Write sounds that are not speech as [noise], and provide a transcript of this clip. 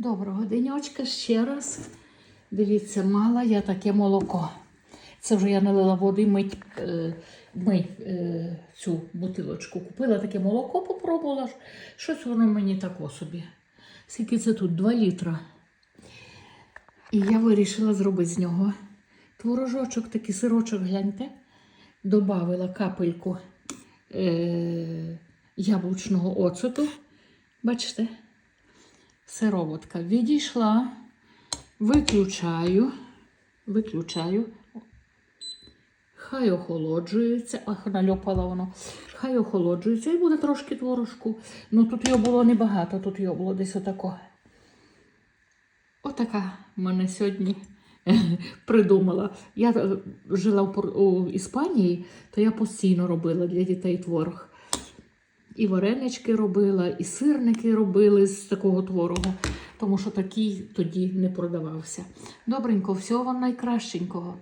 Доброго денечка ще раз. Дивіться, мала я таке молоко. Це вже я налила води мить, е, мить е, цю бутилочку. Купила таке молоко, попробувала. Щось воно мені тако собі. Скільки це тут? 2 літра. І я вирішила зробити з нього творожочок, такий сирочок, гляньте. Добавила капельку е, яблучного оцету. Бачите? Сироватка відійшла, виключаю, виключаю. Хай охолоджується, ах, нальопала воно. Хай охолоджується і буде трошки творожку. Ну тут його було небагато, тут його було десь отако. Отака мене сьогодні [laughs] придумала. Я жила в Іспанії, то я постійно робила для дітей творог. І варенички робила, і сирники робили з такого творогу, тому що такий тоді не продавався. Добренько, всього вам найкращенького.